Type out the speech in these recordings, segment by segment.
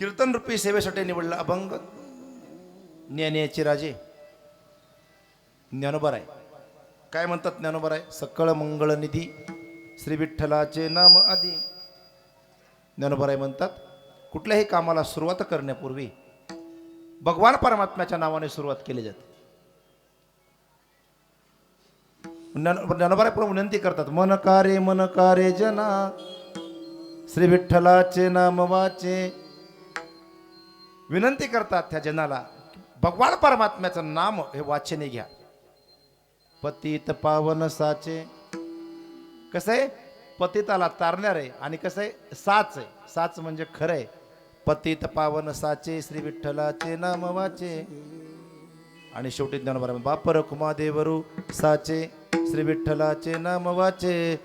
कीर्तन रूपी सेवेसाठी निवडला अभंग. ज्ञानेचे राजे. ज्ञानोबर आहे काय म्हणतात ज्ञानोबर आहे सकळ मंगळ निधी श्री विठ्ठलाचे नाम आधी आहे म्हणतात कुठल्याही कामाला सुरुवात करण्यापूर्वी भगवान परमात्म्याच्या नावाने सुरुवात केली जाते. ज्ञान- ज्ञानोबाराय पुढे विनंती करतात मन कारे मन कारे जना श्री विठ्ठलाचे नाम वाचे विनंती करतात त्या जनाला भगवान परमात्म्याचं नाम हे वाचने घ्या. पतित पावन साचे. कसं आहे? पतिताला तारणार आहे आणि कसं आहे? साच आहे. साच म्हणजे खरं आहे. पतित पावन साचे श्री विठ्ठलाचे नाम वाचे. आणि शेवटी ज्ञानोबा बापर कुमादेवरू साचे श्री विठ्ठलाचे नाम वाचे.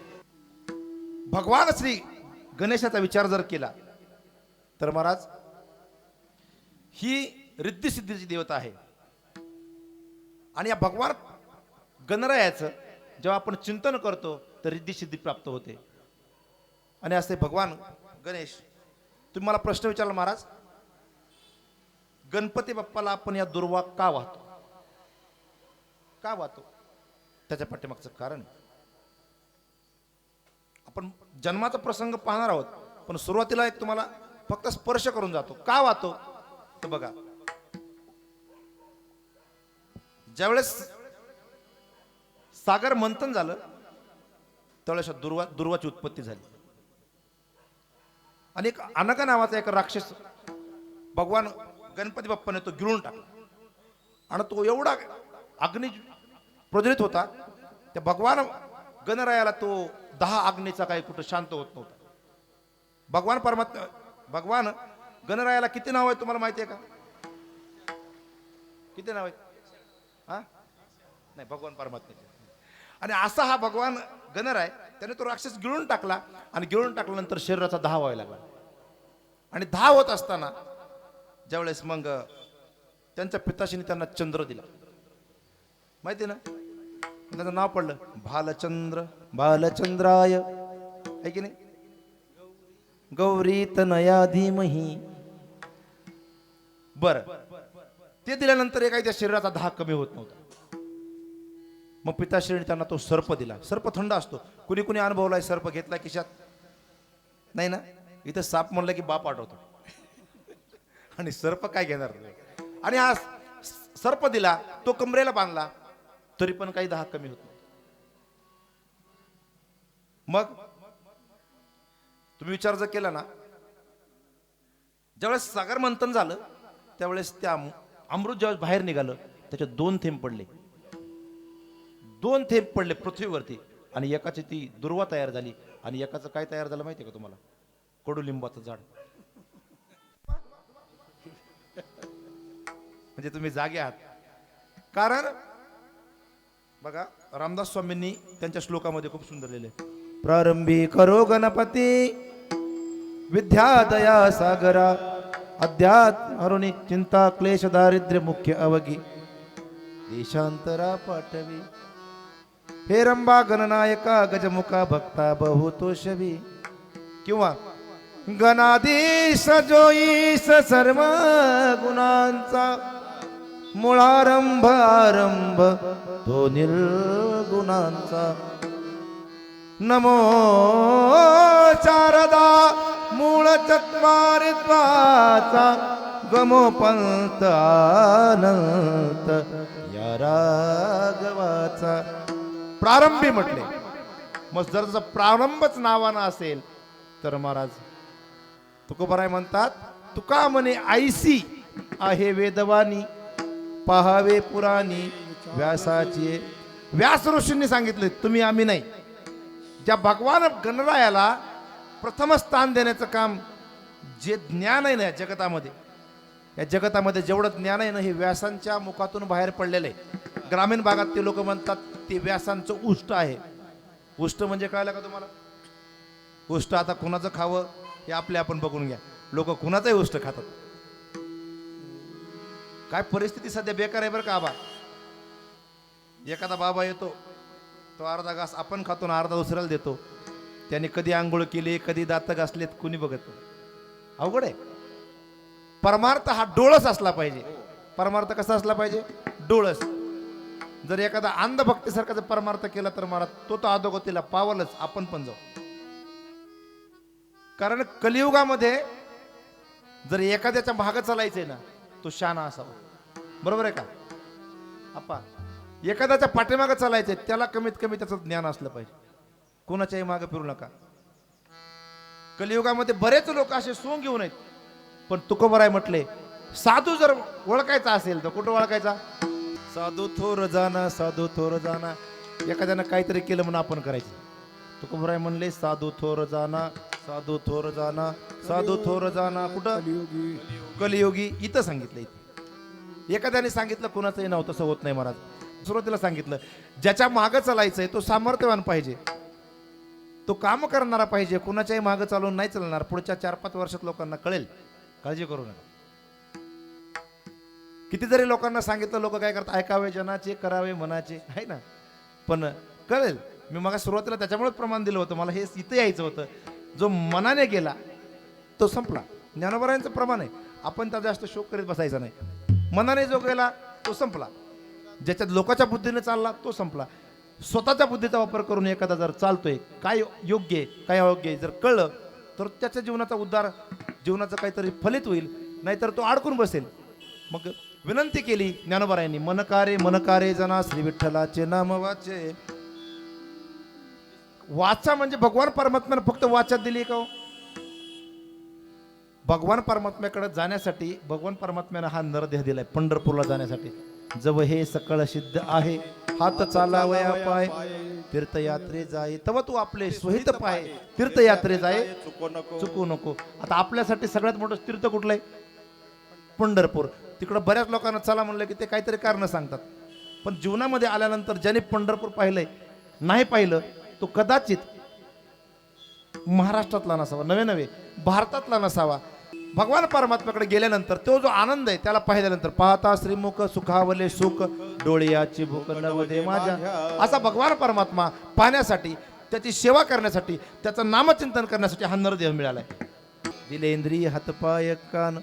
भगवान श्री गणेशाचा विचार जर केला तर महाराज ही रिद्धिसिद्धीची देवता आहे. आणि या भगवान गणरायाचं जेव्हा आपण चिंतन करतो तर रिद्धिसिद्धी प्राप्त होते. आणि असे भगवान गणेश तुम्ही मला प्रश्न विचारला महाराज गणपती बाप्पाला आपण या दुर्वा का वाहतो? का वाहतो? त्याच्या पाठीमागचं कारण आपण जन्माचा प्रसंग पाहणार आहोत पण सुरुवातीला एक तुम्हाला फक्त स्पर्श करून जातो. का वाहतो? तर बघा. ज्यावेळेस सागर मंथन झालं त्यावेळेस दुर्वा दुर्वाची उत्पत्ती झाली. आणि एक अनका नावाचा एक राक्षस भगवान गणपती बाप्पाने तो गिळून टाकला. आणि तो एवढा अग्नी प्रज्वलित होता त्या भगवान गणरायाला तो दहा अग्नीचा काही कुठं शांत होत नव्हता. भगवान परमात्मा भगवान गणरायाला किती नाव आहे तुम्हाला माहिती आहे का? किती नाव आहे हा? नाही भगवान परमात्म्याचे. आणि असा हा भगवान गणराय आहे त्याने तो राक्षस गिळून टाकला आणि गिळून टाकल्यानंतर शरीराचा दहा व्हायला लागला. आणि दहा होत असताना ज्यावेळेस मग त्यांच्या पिताशीने त्यांना चंद्र दिला. माहिती ना? त्याचं नाव पडलं. भालचंद्र भालचंद्राय आहे की नाही? गौरी तनया धीमही बर. ते दिल्यानंतर एका त्या शरीराचा धाक कमी होत नव्हता. मग पिताश्रीने त्यांना तो सर्प दिला. सर्प थंड असतो. कुणी कुणी अनुभवलाय सर्प घेतला खिशात? नाही ना? इथं साप म्हणलं की बाप आठवतो. आणि सर्प काय घेणार? आणि हा सर्प दिला तो कमरेला बांधला तरी पण काही दहा कमी होत मग तुम्ही विचार जर केला ना ज्यावेळेस सागर मंथन झालं त्यावेळेस त्या अमृत ज्यावेळेस बाहेर निघालं त्याच्यात दोन थेंब पडले. दोन थेंब पडले पृथ्वीवरती आणि एकाची ती दुर्वा तयार झाली. आणि एकाचं काय तयार झालं माहिती आहे का तुम्हाला? कडुलिंबाचं झाड. म्हणजे तुम्ही जागे आहात. कारण बघा रामदास स्वामींनी त्यांच्या श्लोकामध्ये खूप सुंदर लिहिले प्रारंभी करो गणपती विद्या दया सागरा अध्यात्म अरुणी चिंता क्लेश दारिद्र्य मुख्य अवगी देशांतरा पाठवी हे रंबा गणनायका गजमुखा भक्ता बहुतोषवी किंवा गणाधीश जोईस सर्व गुणांचा मुळारंभ आरंभ तो निर्गुणांचा नमो शारदा मूळ चत्वारित्वाचा गमो पंत अनंत. या रागवाचा प्रारंभी म्हटले. मग जर जर प्रारंभच नावानं असेल तर महाराज तुकोबराय म्हणतात तुका म्हणे आईसी आहे वेदवानी पहावे पुराणी व्यासाची. व्यास ऋषींनी सांगितले तुम्ही आम्ही नाही. ज्या भगवान गणरायाला प्रथम स्थान देण्याचं काम जे ज्ञान आहे ना या जगतामध्ये या जगतामध्ये जेवढं ज्ञान आहे ना हे व्यासांच्या मुखातून बाहेर पडलेलं आहे. ग्रामीण भागात ते लोक म्हणतात ते व्यासांचं उष्ट आहे. उष्ट म्हणजे कळलं का तुम्हाला? उष्ट आता कुणाचं खावं हे आपले आपण बघून घ्या. लोक कुणाचंही उष्ट खातात. काय परिस्थिती सध्या बेकार आहे बरं का आबा? एखादा बाबा येतो तो अर्धा घास आपण खातो ना अर्धा दुसऱ्याला देतो. त्याने कधी आंघोळ केली कधी दात घासलेत कुणी बघत अवघड आहे. परमार्थ हा डोळस असला पाहिजे. परमार्थ कसा असला पाहिजे? डोळस. जर एखादा अंधभक्तीसारखा जर परमार्थ केला तर मला तो तो अधोगतीला पावलच. आपण पण जाऊ. कारण कलियुगामध्ये जर एखाद्याच्या भाग चालायचंय ना तो शाना असावा. बरोबर आहे का? आप्पा एखाद्याच्या पाठीमागं चालायचंय त्याला कमीत कमी त्याचं ज्ञान असलं पाहिजे. कोणाच्याही मागं फिरू नका. कलियुगामध्ये बरेच लोक असे सोंग घेऊन आहेत. पण तुकोबराय म्हटले साधू जर ओळखायचा असेल तर कुठं ओळखायचा? साधू थोर जाना साधू थोर जाना. एखाद्यानं काहीतरी केलं म्हणून आपण करायचं. तुकोबराय म्हणले साधू थोर जाना साधू थोर जाना साधू थोर जाना. कुठं? कलियुगी. कलियोगी. इथं सांगितलं इथं. एखाद्याने सांगितलं कुणाचंही नाव तसं होत नाही महाराज. सुरुवातीला सांगितलं ज्याच्या मागं चालायचंय तो सामर्थ्यवान पाहिजे. तो काम करणारा पाहिजे कुणाच्याही मागं चालून नाही चालणार पुढच्या चार पाच वर्षात लोकांना कळेल. काळजी करू नका. किती जरी लोकांना सांगितलं लोक काय करतात ऐकावे जनाचे करावे मनाचे आहे ना? पण कळेल मी मग सुरुवातीला त्याच्यामुळेच प्रमाण दिलं होतं मला हे इथं यायचं होतं. जो मनाने गेला तो संपला. ज्ञानोबरायांचं प्रमाण आहे. आपण त्याचा जास्त शोक करीत बसायचा नाही. मनाने जो गेला तो संपला. ज्याच्यात लोकांच्या बुद्धीने चालला तो संपला. स्वतःच्या बुद्धीचा वापर करून एखादा जर चालतोय काय योग्य आहे काय अयोग्य आहे जर कळलं तर त्याच्या जीवनाचा उद्धार जीवनाचं काहीतरी फलित होईल नाहीतर तो अडकून बसेल. मग विनंती केली ज्ञानोबरायांनी मनकारे मनकारे जना श्री विठ्ठलाचे नाम वाचे वाचा म्हणजे भगवान परमात्म्याने फक्त वाचा दिली का हो? भगवान परमात्म्याकडे जाण्यासाठी भगवान परमात्म्याने हा नरदेह दिलाय पंढरपूरला जाण्यासाठी. जव हे सकळ सिद्ध आहे. हात चालावया पाय तीर्थयात्रे जाय तव तू आपले सोहित पाय तीर्थयात्रे जाय चुकू नको चुकू नको. आता आपल्यासाठी सगळ्यात मोठं तीर्थ कुठलं आहे? पंढरपूर. तिकडं बऱ्याच लोकांना चला म्हणलं की ते काहीतरी कारण सांगतात. पण जीवनामध्ये आल्यानंतर ज्याने पंढरपूर पाहिलंय नाही पाहिलं तो कदाचित महाराष्ट्रातला नसावा. नवे नवे भारतातला नसावा. भगवान परमात्म्याकडे गेल्यानंतर तो जो आनंद आहे त्याला पाहिल्यानंतर पाहता श्रीमुख सुखावले सुख डोळ्याची भूक नवदे माझ्या. असा भगवान परमात्मा पाहण्यासाठी त्याची सेवा करण्यासाठी त्याचं नामचिंतन करण्यासाठी हा नरदेह मिळालाय. दिलेंद्रिय हातपाय कान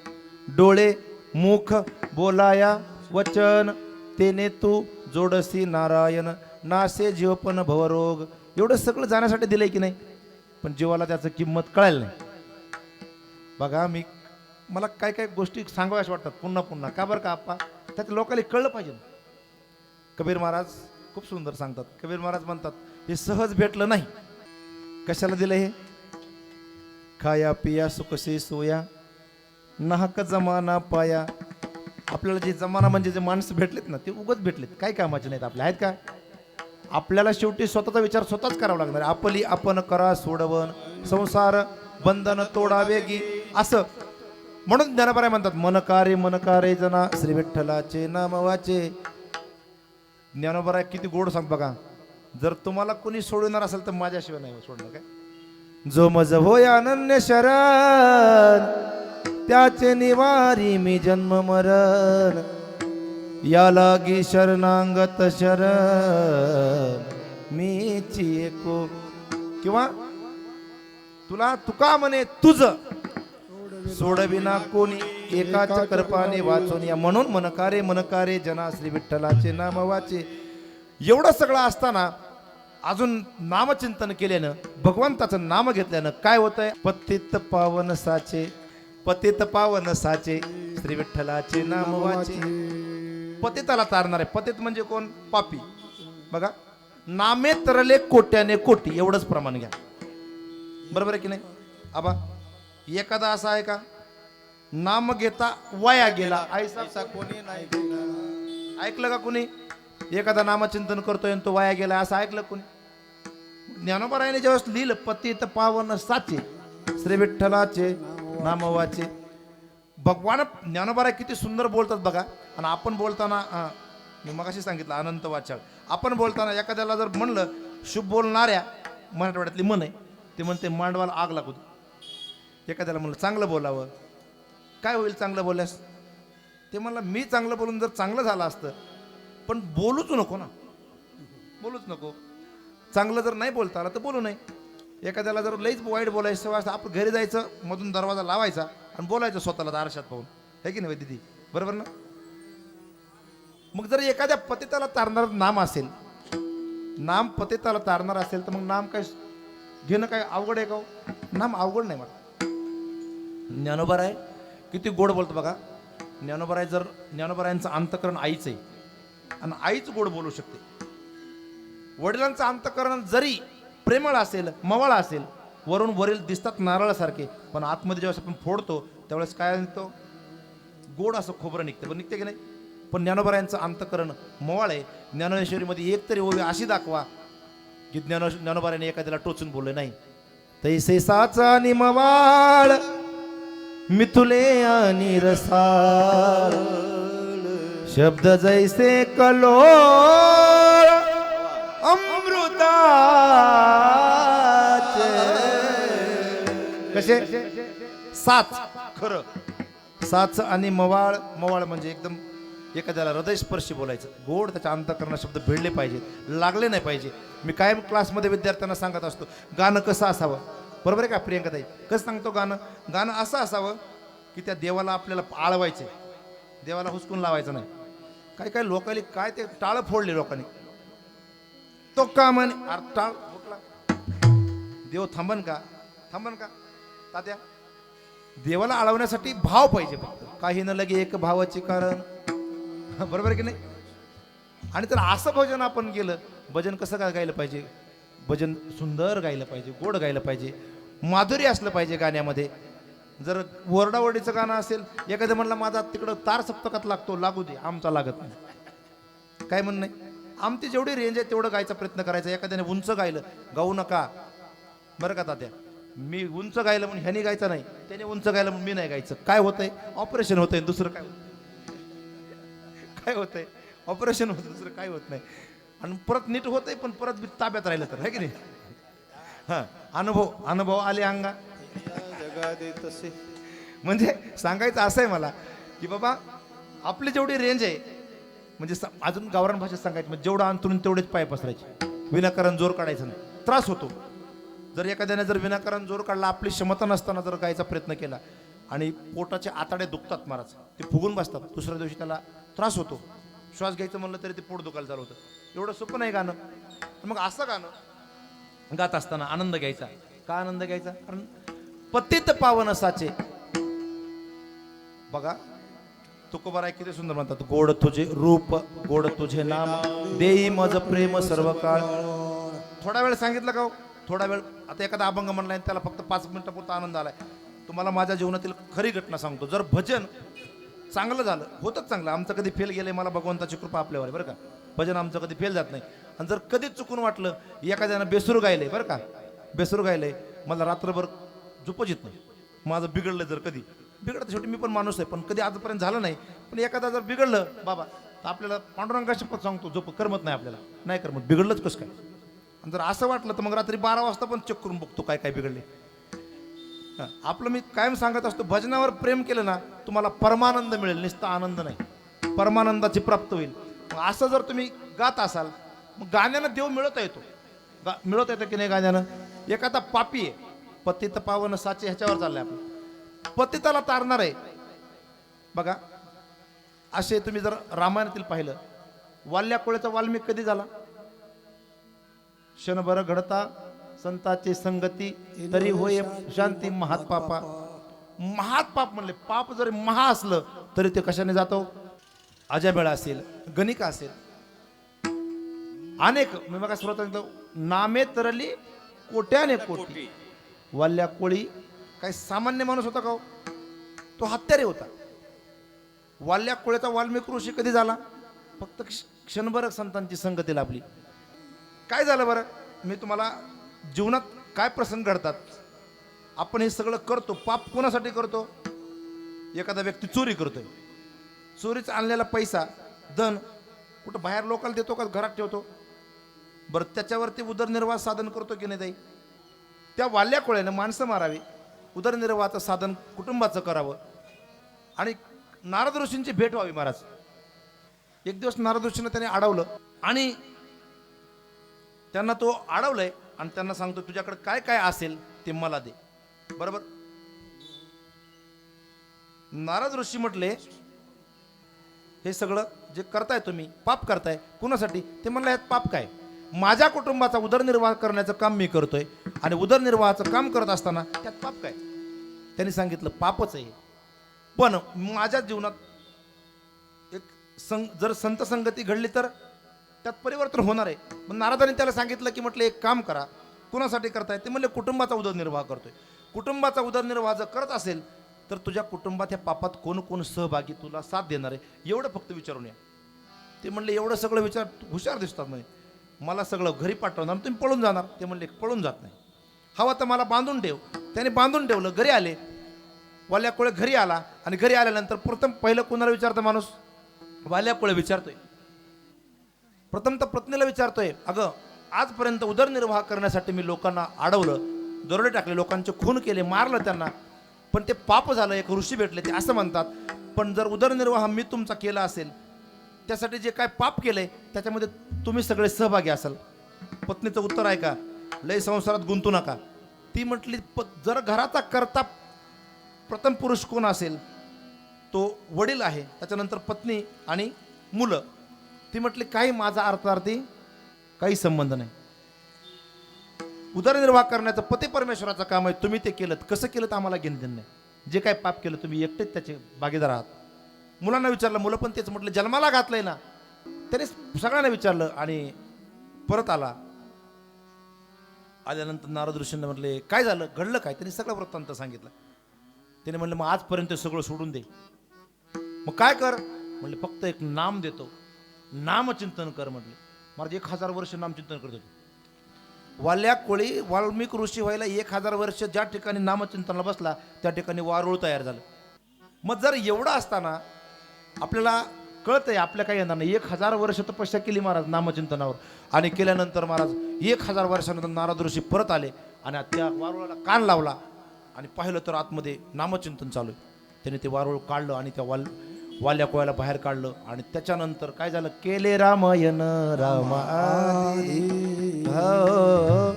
डोळे मुख बोलाया वचन तेने तू जोडसी नारायण नासे जीवपन भवरोग. एवढं सगळं जाण्यासाठी दिलंय की नाही? पण जीवाला त्याचं किंमत कळायला नाही. बघा मी मला काय काय गोष्टी सांगाव्यास वाटतात पुन्हा पुन्हा. का बरं का आप्पा? त्यात लोकांना कळलं पाहिजे. कबीर महाराज खूप सुंदर सांगतात. कबीर महाराज म्हणतात हे सहज भेटलं नाही. कशाला दिलं हे? खाया पिया सुखसे सोया नाहक जमाना पाया. आपल्याला जे जमाना म्हणजे जे माणसं भेटलेत ना ते उगत भेटलेत. काय कामाचे नाहीत आपले आहेत का? आपल्याला शेवटी स्वतःचा विचार स्वतःच करावा लागणार. आपली आपण करा सोडवण संसार बंधन तोडावे गी. असं म्हणून ज्ञानपराय म्हणतात मनकारे मनकारे जना श्री विठ्ठलाचे नाम वाचे ज्ञानोबराय किती गोड सांग बघा. जर तुम्हाला कोणी सोडवणार असेल तर माझ्याशिवाय नाही सोडणार काय? जो मज होय अनन्य शरण त्याचे निवारी मी जन्म मरण. या लागी शरणांगत शरण मीची एको किंवा तुला तुका म्हणे तुझ सोडविना कोणी एकाच्या कृपाने वाचून या. म्हणून मनकारे मनकारे जना श्री विठ्ठलाचे नाम वाचे एवढं सगळं असताना अजून नामचिंतन केल्यानं भगवंताचं नाम घेतल्यानं काय होतंय? पतित पावन साचे पतित पावन साचे श्री विठ्ठलाचे नाम वाचे पतिताला तारणार. आहे पतित म्हणजे कोण? पापी. बघा नामे तरले कोट्याने कोटी. एवढंच प्रमाण घ्या. बरोबर आहे की नाही? आबा एखादा असा आहे का? नाम घेता वाया गेला. आईसा कोणी नाही केला. ऐकलं का कुणी? एखादा नामचिंतन करतोय तो वाया गेला असं ऐकलं कुणी? ज्ञानोबरायने ज्यावेळेस लिहिलं पतित पावन साचे श्री विठ्ठलाचे नाम वाचे भगवान ज्ञानोबराय किती सुंदर बोलतात बघा. आणि आपण बोलताना मी मगाशी सांगितलं अनंत वाचाळ आपण बोलताना एखाद्याला जर म्हणलं शुभ बोलणाऱ्या मराठवाड्यातली मन आहे. ते म्हणते मांडवाला आग लागू. एखाद्याला म्हणलं चांगलं बोलावं. काय होईल चांगलं बोलल्यास? ते मला मी चांगलं बोलून जर चांगलं झालं असतं पण बोलूच नको ना. बोलूच नको. चांगलं जर नाही बोलता आलं तर बोलू नये. एखाद्याला जर लईच वाईट बोलायचं सवय आपण घरी जायचं मधून दरवाजा लावायचा आणि बोलायचं स्वतःला आरशात पाहून. हे की नाही दिदी? बरोबर ना? मग जर एखाद्या पतिताला तारणार नाम असेल नाम पतिताला तारणार असेल तर मग नाम काय घेणं काय अवघड आहे का हो? नाम अवघड नाही मला. ज्ञानोबर आहे. किती गोड बोलतो बघा. ज्ञानोबराय आहे जर ज्ञानोबरायांचं अंतकरण आईचं आहे. आणि आईच गोड बोलू शकते. वडिलांचं अंतकरण जरी प्रेमळ असेल मवळ असेल वरून वरील दिसतात नारळासारखे पण आतमध्ये ज्यावेळेस आपण फोडतो त्यावेळेस काय निघतो? गोड असं खोबरं निघतं. पण निघते की नाही? पण ज्ञानोबरायांचं अंतकरण मवाळ आहे. ज्ञानेश्वरीमध्ये एक तरी ओवी अशी दाखवा की ज्ञानो ज्ञानोबराने एखाद्याला टोचून बोलले नाही. तैसे साचा आणि मिथुले आणि रसाळ. शब्द जैसे कलो अमृता कसे? साच खरं. साच आणि मवाळ मवाळ म्हणजे एकदम एखाद्याला हृदयस्पर्शी बोलायचं. गोड त्याच्या अंतकरण शब्द भिडले पाहिजेत लागले नाही पाहिजे मी कायम क्लासमध्ये विद्यार्थ्यांना सांगत असतो गाणं कसं असावं? बरोबर आहे का प्रियंकाताई? कसं सांगतो गाणं? गाणं असं असावं की त्या देवाला आपल्याला आळवायचे देवाला हुसकून लावायचं नाही. काही काही लोकांनी काय ते टाळं फोडले लोकांनी. तो का म्हणे अरे टाळ फुटला. देव थांबन का? थांबन का? तात्या देवाला आळवण्यासाठी भाव पाहिजे फक्त. काही न लगे एक भावाचे कारण. बरोबर आहे की नाही? आणि तर असं भजन आपण केलं भजन कसं काय गायलं पाहिजे? भजन सुंदर गायलं पाहिजे गोड गायलं पाहिजे माधुरी असलं पाहिजे गाण्यामध्ये. जर वरडावडीचं गाणं असेल एखादं म्हणलं माझा तिकडं तार सप्तकात लागतो लागू दे आमचा लागत नाही. काय म्हणणं नाही? आमची जेवढी रेंज आहे तेवढं गायचा प्रयत्न करायचा. एखाद्याने उंच गायलं गाऊ नका. बरं का तात्या? मी उंच गायलं म्हणून ह्यानी गायचं नाही त्याने उंच गायलं म्हणून मी नाही गायचं. काय होतंय? ऑपरेशन होतंय दुसरं काय होतंय? काय होतंय? ऑपरेशन होतं दुसरं काय होत नाही. आणि परत नीट होतंय पण परत बी ताब्यात राहिलं तर है की नाही? हां अनुभव अनुभव आले अंगा. तसे म्हणजे सांगायचं असं आहे मला की बाबा आपली जेवढी रेंज आहे म्हणजे स- अजून गावरान भाषेत सांगायचं म्हणजे जेवढं अंतरून तेवढेच पाय पसरायचे. विनाकारण जोर काढायचा नाही. त्रास होतो. जर एखाद्याने जर विनाकारण जोर काढला आपली क्षमता नसताना जर गायचा प्रयत्न केला आणि पोटाचे आताडे दुखतात महाराज ते फुगून बसतात दुसऱ्या दिवशी त्याला त्रास होतो. श्वास घ्यायचं म्हणलं तरी ते पोट दुखायला चालू होतं. एवढं सोपं नाही गाणं. मग असं गाणं. गात असताना आनंद घ्यायचा. का आनंद घ्यायचा? कारण पतित पावन साचे. बघा. तुकोबाराय किती सुंदर म्हणतात. गोड तुझे रूप गोड तुझे नाम देई मज प्रेम सर्व काळ थोडा वेळ सांगितलं का हो? थोडा वेळ. आता एखादा अभंग म्हणलाय त्याला फक्त पाच मिनिटापुरता आनंद आलाय. तुम्हाला माझ्या जीवनातील खरी घटना सांगतो. जर भजन चांगलं झालं होतच चांगलं. आमचं कधी फेल गेलंय मला भगवंताची कृपा आपल्यावर बरं का? भजन आमचं कधी फेल जात नाही. आणि जर कधीच चुकून वाटलं एखाद्यानं बेसूर गायलंय बरं का? बेसूर गायलंय. मला रात्रभर झोपच येत नाही. माझं बिघडलं जर कधी. बिघडतं शेवटी मी पण माणूस आहे पण कधी आजपर्यंत झालं नाही. पण एखादा जर बिघडलं बाबा तर आपल्याला पांडुरंगाशी पण सांगतो झोप करमत नाही आपल्याला. नाही करमत. बिघडलंच कसं काय? आणि जर असं वाटलं तर मग रात्री बारा वाजता पण चेक करून बघतो काय काय बिघडले आपलं मी कायम सांगत असतो भजनावर प्रेम केलं ना तुम्हाला परमानंद मिळेल निस्ता आनंद नाही. परमानंदाची प्राप्त होईल. मग असं जर तुम्ही गात असाल मग गाण्यानं देव मिळवता येतो. गा मिळवता येतं की नाही गाण्यानं? एखादा पापी आहे. पतित पावन साचे ह्याच्यावर चाललंय आपलं. पतिताला तारणार आहे. बघा असे तुम्ही जर रामायणातील पाहिलं वाल्या कोळ्याचा वाल्मिक कधी झाला? क्षणभर घडता संताची संगती तरी होय शांती महात पापा महात पाप म्हणले पाप जरी महा असलं तरी ते कशाने जातो? अजबेळा असेल गणिका असेल. अनेक मी मग सुरुवात नामे तरली कोट्याने कोटी. वाल्या कोळी काही सामान्य माणूस होता का हो? तो हत्यारे होता. वाल्या कोळ्याचा वाल्मिक ऋषी कधी झाला? फक्त क्ष- क्षणभर संतांची संगती लाभली. काय झालं बरं? मी तुम्हाला जीवनात काय प्रसंग घडतात? आपण हे सगळं करतो पाप कोणासाठी करतो? एखादा व्यक्ती चोरी करतोय. चोरीचा आणलेला पैसा धन कुठं बाहेर लोकांना देतो का घरात ठेवतो? बरं त्याच्यावरती उदरनिर्वाह साधन करतो की नाही ताई? त्या वाल्या कोळ्यानं माणसं मारावी उदरनिर्वाहाचं साधन कुटुंबाचं करावं आणि नारद ऋषींची भेट व्हावी महाराज. एक दिवस नारद ऋषीनं त्याने अडवलं आणि त्यांना तो अडवलंय आणि त्यांना सांगतो तुझ्याकडे काय काय असेल ते मला दे. बरोबर? नारद ऋषी म्हटले हे सगळं जे करताय तुम्ही पाप करताय कुणासाठी? ते म्हणलं यात पाप काय? माझ्या कुटुंबाचा उदरनिर्वाह करण्याचं काम मी करतोय आणि उदरनिर्वाहाचं काम करत असताना त्यात पाप काय? त्यांनी सांगितलं पापच आहे. पण माझ्या जीवनात एक सं जर संत संगती घडली तर त्यात परिवर्तन होणार आहे. मग नारदाने त्याला सांगितलं की म्हटलं एक काम करा कुणासाठी करताय? ते म्हणले कुटुंबाचा उदरनिर्वाह करतोय. कुटुंबाचा उदरनिर्वाह जर करत असेल तर तुझ्या कुटुंबात ह्या पापात कोण कोण सहभागी तुला साथ देणार आहे? एवढं फक्त विचारून या. ते म्हणले एवढं सगळं विचार हुशार दिसतात म्हणे. मला सगळं घरी पाठवणार तुम्ही पळून जाणार. ते म्हणले पळून जात नाही. हवा तर मला बांधून ठेव. त्याने बांधून ठेवलं घरी आले. वाल्या कोळे घरी आला आणि घरी आल्यानंतर प्रथम पहिलं कोणाला विचारतं माणूस? वाल्या कोळे विचारतोय. प्रथम तर पत्नीला विचारतोय अगं आजपर्यंत उदरनिर्वाह करण्यासाठी मी लोकांना अडवलं दरोडे टाकले लोकांचे खून केले मारलं त्यांना. पण ते पाप झालं एक ऋषी भेटले ते असं म्हणतात. पण जर उदरनिर्वाह मी तुमचा केला असेल त्यासाठी जे काय पाप केलंय त्याच्यामध्ये तुम्ही सगळे सहभागी असाल. पत्नीचं उत्तर आहे का लय संसारात गुंतू नका. ती म्हटली प जर घराचा करता प्रथम पुरुष कोण असेल तो वडील आहे त्याच्यानंतर पत्नी आणि मुलं. ती म्हटली काही माझा अर्थार्थी काही संबंध नाही. उदरनिर्वाह करण्याचं पते परमेश्वराचं काम आहे. तुम्ही ते केलं कसं केलं तर आम्हाला घेणं देणं नाही. जे काय पाप केलं तुम्ही एकटेच त्याचे भागीदार आहात. मुलांना विचारलं मुलं पण तेच म्हटलं जन्माला घातलंय ना. त्याने सगळ्यांना विचारलं आणि परत आला. आल्यानंतर नारद ऋषींना म्हटले काय झालं? घडलं काय? त्यांनी सगळं वृत्तांत सांगितलं. त्याने म्हणलं मग आजपर्यंत सगळं सोडून दे. मग काय कर? म्हणले फक्त एक नाम देतो. नामचिंतन कर म्हटले. महाराज एक हजार वर्ष नामचिंतन करत होते. वाल्या कोळी वाल्मिक ऋषी व्हायला एक हजार वर्ष ज्या ठिकाणी नामचिंतनाला बसला त्या ठिकाणी वारुळ तयार झालं. मग जर एवढं असताना आपल्याला कळतंय आपल्या काही येणार नाही. एक हजार वर्ष तपस्या केली महाराज नामचिंतनावर. आणि केल्यानंतर महाराज एक हजार वर्षानंतर नारद ऋषी परत आले आणि त्या वारुळाला कान लावला आणि पाहिलं तर आतमध्ये नामचिंतन चालू आहे. त्याने ते वारुळ काढलं आणि त्या वाल वाल्या कोयाला बाहेर काढलं आणि त्याच्यानंतर काय झालं? केले रामायण रामा हो.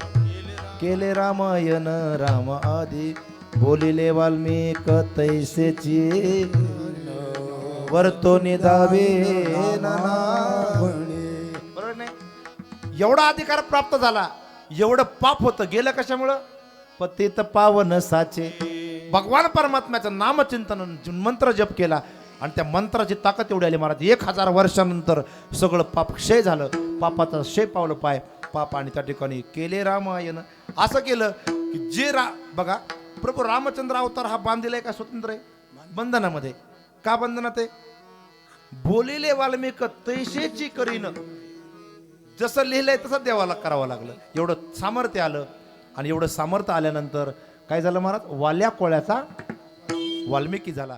केले रामायण राम आदी बोलिले वाल्मिक तैसेची. वरतो निदावे बरोबर नाही? एवढा अधिकार प्राप्त झाला एवढं पाप होतं. गेलं कशामुळं? पतित पावन साचे. भगवान परमात्म्याचं नामचिंतन मंत्र जप केला. आणि त्या मंत्राची ताकद एवढी आली महाराज. एक हजार वर्षानंतर सगळं पाप क्षय झालं. पापाचा क्षय पावलं पाय. पाप आणि त्या ठिकाणी केले रामायण. असं केलं की जे रा बघा प्रभू रामचंद्र अवतार हा बांधलेला आहे का स्वतंत्र आहे? बंधनामध्ये. का बंधनात आहे? बोलिले वाल्मिक तैसेची करीन. जसं लिहिलंय तसं देवाला करावं लागलं. एवढं सामर्थ्य आलं. आणि एवढं सामर्थ्य आल्यानंतर काय झालं महाराज? वाल्या कोळ्याचा वाल्मिकी झाला.